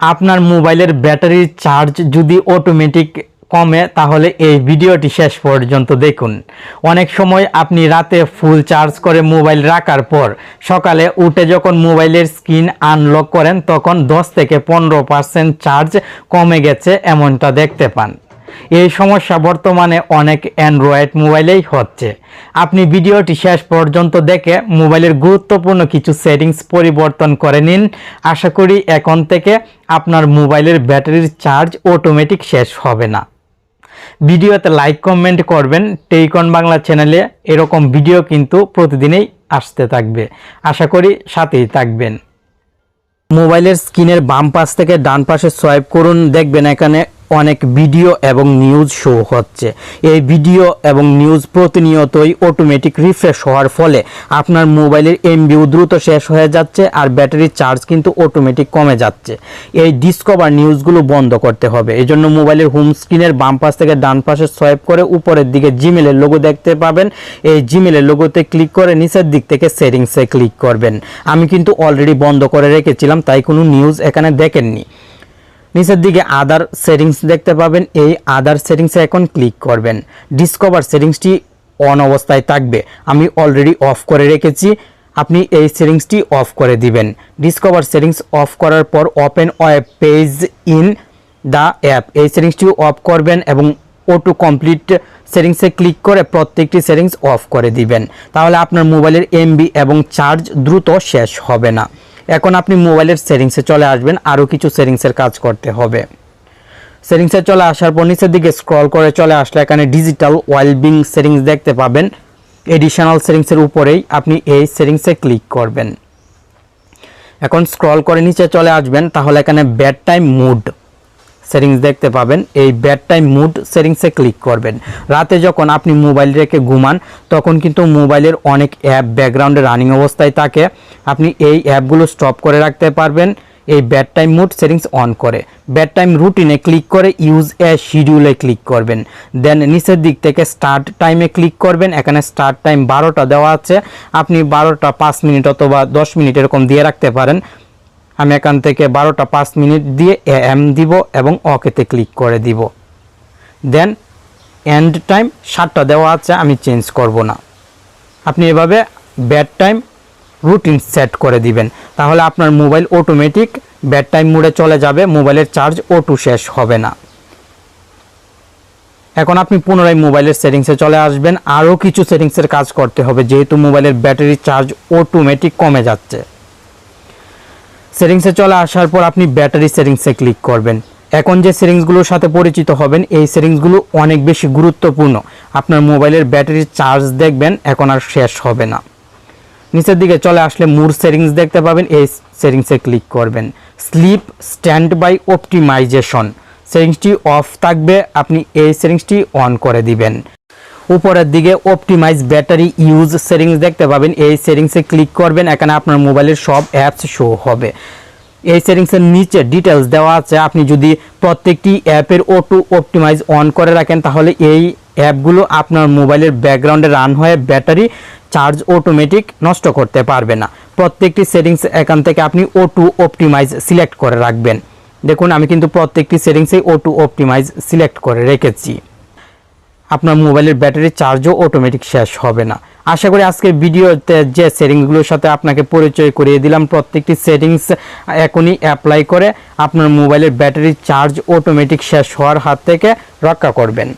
আপনার মোবাইলের ব্যাটারির চার্জ যদি অটোমেটিক কমে, তাহলে এই ভিডিওটি শেষ পর্যন্ত দেখুন। অনেক সময় আপনি রাতে ফুল চার্জ করে মোবাইল রাখার পর, সকালে উঠে যখন মোবাইলের স্ক্রিন আনলক করেন, তখন দশ থেকে পনেরো পার্সেন্ট চার্জ কমে গেছে, এমনটা দেখতে পান। এই সমস্যা বর্তমানে অনেক অ্যান্ড্রয়েড মোবাইলেই হচ্ছে। আপনি ভিডিওটি শেষ পর্যন্ত দেখে মোবাইলের গুরুত্বপূর্ণ কিছু সেটিংস পরিবর্তন করে নিন। আশা করি এখন থেকে আপনার মোবাইলের ব্যাটারির চার্জ অটোমেটিক শেষ হবে না। ভিডিওতে লাইক কমেন্ট করবেন। টেইকন বাংলা চ্যানেলে এরকম ভিডিও কিন্তু প্রতিদিনই আসতে থাকবে। আশা করি সাথেই থাকবেন। মোবাইলের স্ক্রিনের বাম পাশ থেকে ডান পাশে সোয়াইপ করুন। দেখবেন এখানে অনেক ভিডিও এবং নিউজ শো হচ্ছে। এই ভিডিও এবং নিউজ প্রতিনিয়তই অটোমেটিক রিফ্রেশ হওয়ার ফলে আপনার মোবাইলের এমবিও দ্রুত শেষ হয়ে যাচ্ছে আর ব্যাটারির চার্জ কিন্তু অটোমেটিক কমে যাচ্ছে। এই ডিসকভার নিউজগুলো বন্ধ করতে হবে। এই জন্য মোবাইলের হোম স্ক্রিনের বাম পাশ থেকে ডান পাশে সোয়াইপ করে উপরের দিকে জিমেলের লোগো দেখতে পাবেন। এই জিমেলের লোগোতে ক্লিক করে নিচের দিক থেকে সেটিংসে ক্লিক করবেন। আমি কিন্তু অলরেডি বন্ধ করে রেখেছিলাম, তাই কোনো নিউজ এখানে দেখেননি। নিচের দিকে আদার সেটিংস দেখতে পাবেন। এই আদার সেটিংসে এখন ক্লিক করবেন। ডিসকভার সেটিংসটি অন অবস্থায় থাকবে। আমি অলরেডি অফ করে রেখেছি। আপনি এই সেটিংসটি অফ করে দিবেন। ডিসকভার সেটিংস অফ করার পর open web page in the app এই সেটিংসটি অফ করবেন এবং অটো কমপ্লিট সেটিংসে ক্লিক করে প্রত্যেকটি সেটিংস অফ করে দিবেন। তাহলে আপনার মোবাইলের এমবি এবং চার্জ দ্রুত শেষ হবে না। এখন আপনি মোবাইলের সেটিংসে চলে আসবেন, আরও কিছু সেটিংসের কাজ করতে হবে। সেটিংসে চলে আসার পর নিচের দিকে স্ক্রল করে চলে আসলে এখানে ডিজিটাল ওয়েলবিং সেটিংস দেখতে পাবেন। এডিশনাল সেটিংসের উপরেই আপনি এই সেটিংসে ক্লিক করবেন। এখন স্ক্রল করে নিচে চলে আসবেন, তাহলে এখানে ব্যাড টাইম মুড সেটিংস দেখতে পাবেন। এই ব্যাড টাইম মুড সেটিংসে ক্লিক করবেন। রাতে যখন আপনি মোবাইল রেখে ঘুমান, তখন কিন্তু মোবাইলের অনেক অ্যাপ ব্যাকগ্রাউন্ডে রানিং অবস্থায় থাকে। আপনি এই অ্যাপগুলো স্টপ করে রাখতে পারবেন। এই bedtime mode settings on করে। ব্যাড টাইম রুটিনে ক্লিক করে ইউজ এ শিডিউলে ক্লিক করবেন। দেন নিচের দিক থেকে স্টার্ট টাইমে ক্লিক করবেন। এখানে স্টার্ট টাইম বারোটা দেওয়া আছে। আপনি বারোটা পাঁচ মিনিট অথবা দশ মিনিট এরকম দিয়ে রাখতে পারেন। আমি এখান থেকে বারোটা পাঁচ মিনিট দিয়ে এ এম দিব এবং অকেতে ক্লিক করে দিব। দেন এন্ড টাইম সাতটা দেওয়া আছে, আমি চেঞ্জ করব না। আপনি এভাবে ব্যাড টাইম রুটিন সেট করে দিবেন। তাহলে আপনার মোবাইল অটোমেটিক ব্যাড টাইম মুড়ে চলে যাবে, মোবাইলের চার্জ অটো শেষ হবে না। এখন আপনি পুনরায় মোবাইলের সেটিংসে চলে আসবেন। আরও কিছু সেটিংসের কাজ করতে হবে, যেহেতু মোবাইলের ব্যাটারি চার্জ অটোমেটিক কমে যাচ্ছে। সেটিংসে চলে আসার পর আপনি ব্যাটারি সেটিংসে ক্লিক করবেন। এখন যে সেটিংসগুলোর সাথে পরিচিত হবেন, এই সেটিংসগুলো অনেক বেশি গুরুত্বপূর্ণ। আপনার মোবাইলের ব্যাটারির চার্জ দেখবেন, এখন আর শেষ হবে না। নিচের দিকে চলে আসলে মুড সেটিংস দেখতে পাবেন, এই সেটিংসে ক্লিক করবেন। Sleep standby optimization. সেটিংসটি অফ থাকবে, আপনি এই সেটিংসটি অন করে দিবেন। উপরের দিকে অপটিমাইজ ব্যাটারি ইউজ সেটিংস দেখতে পাবেন। এই সেটিংসে ক্লিক করবেন, এখানে আপনার মোবাইলের সব অ্যাপস শো হবে। এই সেটিংসের নিচে ডিটেলস দেওয়া আছে। আপনি যদি প্রত্যেকটি অ্যাপের অটো অপটিমাইজ অন করে রাখেন, তাহলে এই অ্যাপগুলো আপনার মোবাইলের ব্যাকগ্রাউন্ডে রান হয়ে ব্যাটারি চার্জ অটোমেটিক নষ্ট করতে পারবে না। প্রত্যেকটি সেটিংস এখান থেকে আপনি অটো অপটিমাইজ সিলেক্ট করে রাখবেন। দেখুন, আমি কিন্তু প্রত্যেকটি সেটিংসেই অটো অপটিমাইজ সিলেক্ট করে রেখেছি। আপনার মোবাইলের ব্যাটারি চার্জও অটোমেটিক শেষ হবে না। আশা করি আজকের ভিডিওতে যে সেটিংসগুলোর সাথে আপনাকে পরিচয় করিয়ে দিলাম, প্রত্যেকটি সেটিংস এখনই অ্যাপ্লাই করে আপনার মোবাইলের ব্যাটারি চার্জ অটোমেটিক শেষ হওয়ার হাত থেকে রক্ষা করবেন।